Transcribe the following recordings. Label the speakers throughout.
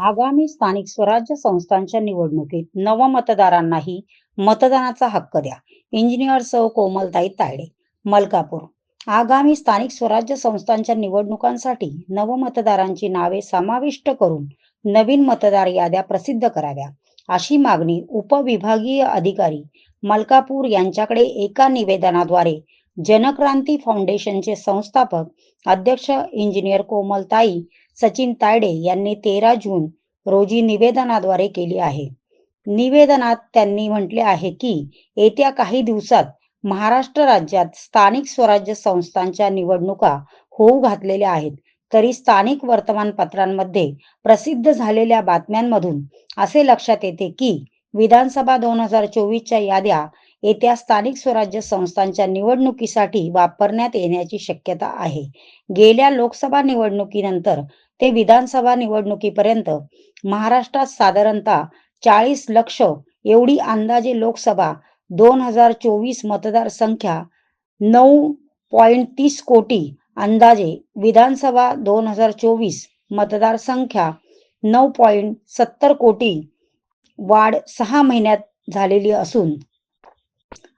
Speaker 1: आगामी स्थानिक स्वराज्य संस्थांच्या निवडणुकीत नवमतदारांनाही मतदानाचा हक्क द्या. इंजिनियर सौ कोमलताई तायडे मलकापूर. आगामी स्थानिक स्वराज्य संस्थांच्या निवडणुकांसाठी नवमतदारांची नावे समाविष्ट करून नवीन मतदार याद्या प्रसिद्ध कराव्या अशी मागणी उपविभागीय अधिकारी मलकापूर यांच्याकडे एका निवेदनाद्वारे जनक्रांती फाउंडेशनचे संस्थापक अध्यक्ष इंजिनियर कोमलताई सचिन तायडे यांनी तेरा जून रोजी निवेदनाद्वारे केली आहे. निवेदनात त्यांनी म्हटले आहे की येत्या काही दिवसात महाराष्ट्र राज्यात स्थानिक स्वराज्य संस्थांच्या निवडणुका होऊ घातलेल्या आहेत. तरी स्थानिक वर्तमानपत्रांमध्ये प्रसिद्ध झालेल्या बातम्यांमधून असे लक्षात येते की विधानसभा दोन हजार चोवीसच्या याद्या येत्या स्थानिक स्वराज्य संस्थांच्या निवडणुकीसाठी वापरण्यात येण्याची शक्यता आहे. गेल्या लोकसभा निवडणुकीनंतर ते विधानसभा निवडणुकीपर्यंत महाराष्ट्रात साधारणतः चाळीस लक्ष एवढी अंदाजे लोकसभा दोन हजार चोवीस मतदारसंख्या नऊ पॉइंट तीस कोटी अंदाजे विधानसभा दोन हजार चोवीस मतदारसंख्या नऊ पॉइंट सत्तर कोटी वाढ सहा महिन्यात झालेली असून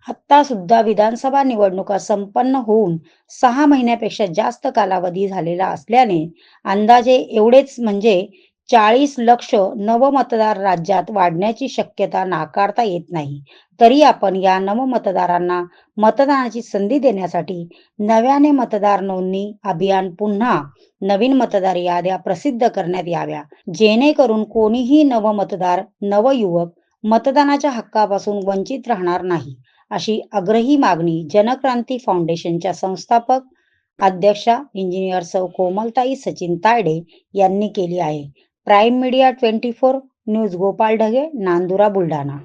Speaker 1: आता सुद्धा विधानसभा निवडणुका संपन्न होऊन सहा महिन्यापेक्षा जास्त कालावधी झालेला असल्याने अंदाजे एवढेच म्हणजे चाळीस लक्ष नवमतदार राज्यात वाढण्याची शक्यता नाकारता येत नाही. तरी आपण या नवमतदारांना मतदानाची संधी देण्यासाठी नव्याने मतदार नोंदणी अभियान पुन्हा नवीन मतदार याद्या प्रसिद्ध करण्यात याव्या. जेणेकरून कोणीही नवमतदार नवयुवक मतदानाच्या हक्कापासून वंचित राहणार नाही अशी आग्रही मागणी जनक्रांती फाउंडेशनच्या संस्थापक अध्यक्षा इंजिनियर सौ कोमलताई सचिन तायडे यांनी केली आहे. Prime media twenty four news Gopal Dhage Nandura Buldhana.